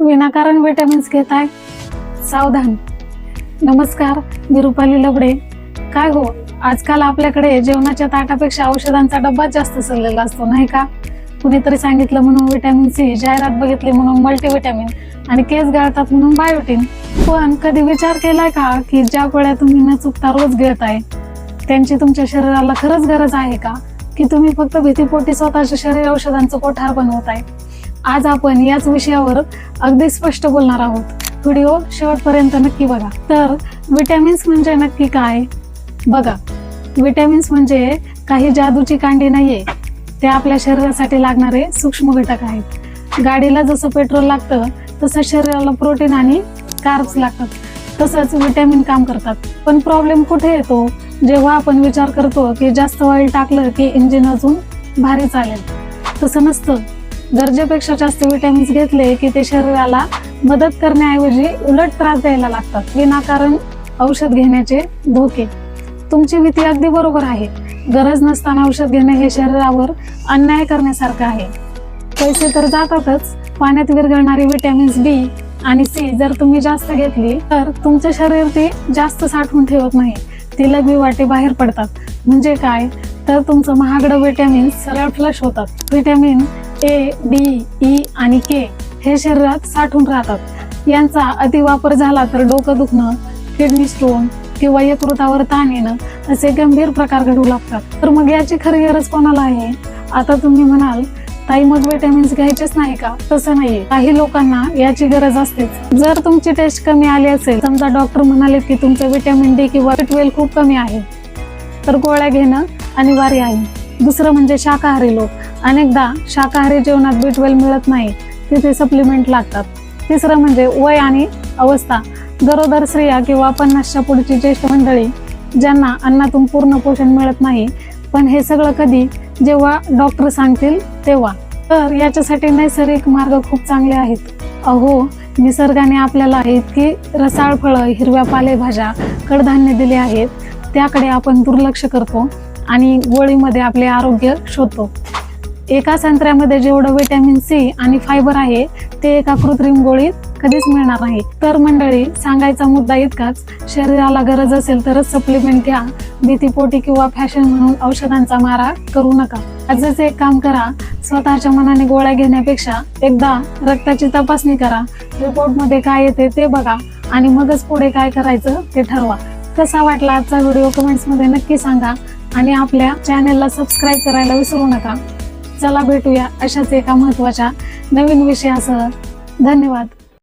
विनाकारण विटॅमिन्स घेत आहे. सावधान. नमस्कार मी रुपाली लबडे. काय हो आजकाल आपल्याकडे जेवणाच्या ताटापेक्षा औषधांचा डब्बा जास्त चाललेला असतो नाही का? कुणीतरी सांगितलं म्हणून विटॅमिन सी जाहिरात बघितली म्हणून मल्टीव्हिटॅमिन आणि केस गळतात म्हणून बायोटीन पण कधी विचार केलाय का की ज्या गोळ्या तुम्ही न चुकता रोज घेत आहे त्यांची तुमच्या शरीराला खरंच गरज आहे का? की तुम्ही फक्त भीतीपोटी स्वतःच्या शरीर औषधांचं कोठार बनवत आहे? आज आपण याच विषयावर अगदी स्पष्ट बोलणार आहोत. व्हिडिओ शेवटपर्यंत नक्की बघा. तर विटॅमिन्स म्हणजे नक्की काय? बघा. विटॅमिन्स म्हणजे काही जादूची कांडी नाहीये. ते आपल्या शरीरासाठी लागणारे सूक्ष्म घटक आहेत. गाडीला जसं पेट्रोल लागतं तसं शरीराला प्रोटीन आणि कार्ब्स लागतात. तसंच विटॅमिन काम करतात. पण प्रॉब्लेम कुठे येतो? जेव्हा आपण विचार करतो की जास्त ऑइल टाकलं की इंजिन अजून भारी चालेल. तसं नसतं. गरजेपेक्षा जास्त विटॅमिन्स घेतले की ते शरीराला मदत करण्याऐवजी उलट त्रास द्यायला लागतात. विनाकारण औषध घेण्याचे धोके. तुमची भीती अगदी बरोबर आहे. गरज नसताना औषध घेणे हे शरीरावर अन्याय करण्यासारखं आहे. पैसे तर जातातच. पाण्यात विरघळणारी विटॅमिन्स बी आणि सी जर तुम्ही जास्त घेतली तर तुमचे शरीर ती जास्त साठवून ठेवत नाही. ती बी वाटे बाहेर पडतात. म्हणजे काय? तर तुमचं महागडं विटॅमिन सरळ फ्लश होतात. विटॅमिन ए डी ई आणि के हे शरीरात साठून राहतात. यांचा अतिवापर झाला तर डोकं दुखणं किडनी स्टोन किंवा यकृतावर ताण येणं असे गंभीर प्रकार घडू लागतात. तर मग याची खरी गरज कोणाला आहे? आता तुम्ही म्हणाल ताई मग विटॅमिन्स घ्यायचेच नाही का? तसं नाहीये. काही लोकांना याची गरज असतेच. जर तुमची टेस्ट कमी आली असेल समजा डॉक्टर म्हणाले की तुमचं विटॅमिन डी किंवा ट्वेल्व खूप कमी आहे तर गोळ्या घेणं अनिवार्य आहे. दुसरं म्हणजे शाकाहारी लोक. अनेकदा शाकाहारी जेवणात बी ट्वेल्व मिळत नाही तिथे सप्लिमेंट लागतात. तिसरं म्हणजे वय आणि अवस्था. गरोदर स्त्रिया किंवा पन्नासच्या पुढची ज्येष्ठ मंडळी ज्यांना अन्नातून पूर्ण पोषण मिळत नाही पण हे सगळं कधी जेव्हा डॉक्टर सांगतील तेव्हा. तर याच्यासाठी नैसर्गिक मार्ग खूप चांगले आहेत. अहो निसर्गाने आपल्याला इतकी रसाळ फळं हिरव्या पालेभाज्या कडधान्य दिले आहेत. त्याकडे आपण दुर्लक्ष करतो आणि गोळीमध्ये आपले आरोग्य शोधतो. एका संत्र्यामध्ये जेवढं विटॅमिन सी आणि फायबर आहे ते एका कृत्रिम गोळीत कधीच मिळणार नाही. तर मंडळी सांगायचा मुद्दा इतकाच शरीराला गरज असेल तरच सप्लिमेंट घ्या. भीतीपोटी किंवा फॅशन म्हणून औषधांचा मारा करू नका. आजच एक काम करा स्वतःच्या मनाने गोळ्या घेण्यापेक्षा एकदा रक्ताची तपासणी करा. रिपोर्टमध्ये काय येते ते बघा आणि मगच पुढे काय करायचं ते ठरवा. कसा वाटला आजचा व्हिडिओ कमेंट्समध्ये नक्की सांगा. आणि आपल्या चॅनेलला सबस्क्राईब करायला विसरू नका. चला भेटूया अशाच एका महत्त्वाच्या नवीन विषयासह. धन्यवाद.